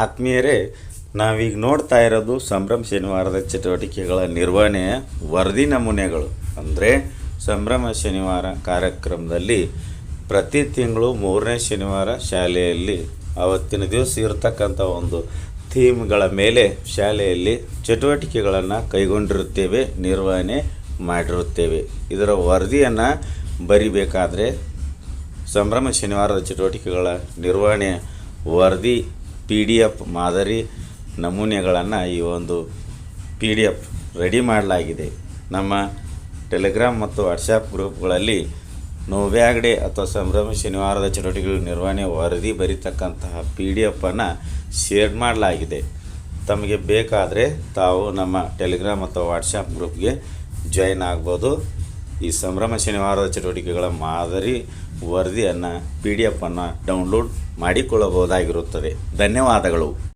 ಆತ್ಮೀಯರೇ, ನಾವೀಗ ನೋಡ್ತಾ ಇರೋದು ಸಂಭ್ರಮ ಶನಿವಾರದ ಚಟುವಟಿಕೆಗಳ ನಿರ್ವಹಣೆಯ ವರದಿ ನಮೂನೆಗಳು. ಅಂದರೆ ಸಂಭ್ರಮ ಶನಿವಾರ ಕಾರ್ಯಕ್ರಮದಲ್ಲಿ ಪ್ರತಿ ತಿಂಗಳು ಮೂರನೇ ಶನಿವಾರ ಶಾಲೆಯಲ್ಲಿ ಅವತ್ತಿನ ದಿವಸ ಇರತಕ್ಕಂಥ ಒಂದು ಥೀಮ್ಗಳ ಮೇಲೆ ಶಾಲೆಯಲ್ಲಿ ಚಟುವಟಿಕೆಗಳನ್ನು ಕೈಗೊಂಡಿರುತ್ತೇವೆ, ನಿರ್ವಹಣೆ ಮಾಡಿರುತ್ತೇವೆ. ಇದರ ವರದಿಯನ್ನು ಬರಿಬೇಕಾದರೆ ಸಂಭ್ರಮ ಶನಿವಾರದ ಚಟುವಟಿಕೆಗಳ ನಿರ್ವಹಣೆ ವರದಿ ಪಿ ಡಿ ಎಫ್ ಮಾದರಿ ನಮೂನೆಗಳನ್ನು ಈ ಒಂದು ಪಿ ಡಿ ಎಫ್ ರೆಡಿ ಮಾಡಲಾಗಿದೆ. ನಮ್ಮ ಟೆಲಿಗ್ರಾಮ್ ಮತ್ತು ವಾಟ್ಸಾಪ್ ಗ್ರೂಪ್ಗಳಲ್ಲಿ ನೋವ್ಯಾಗಡೆ ಅಥವಾ ಸಂಭ್ರಮ ಶನಿವಾರದ ಚಟುವಟಿಕೆಗಳ ನಿರ್ವಹಣೆ ವರದಿ ಬರೀತಕ್ಕಂತಹ ಪಿ ಡಿ ಎಫನ್ನು ಶೇರ್ ಮಾಡಲಾಗಿದೆ. ತಮಗೆ ಬೇಕಾದರೆ ತಾವು ನಮ್ಮ ಟೆಲಿಗ್ರಾಮ್ ಅಥವಾ ವಾಟ್ಸಾಪ್ ಗ್ರೂಪ್ಗೆ ಜಾಯಿನ್ ಆಗ್ಬೋದು. ಈ ಸಂಭ್ರಮ ಶನಿವಾರದ ಚಟುವಟಿಕೆಗಳ ಮಾದರಿ ವರದಿಯನ್ನು ಪಿ ಡಿ ಎಫನ್ನು ಡೌನ್ಲೋಡ್ ಮಾಡಿಕೊಳ್ಳಬಹುದಾಗಿರುತ್ತದೆ. ಧನ್ಯವಾದಗಳು.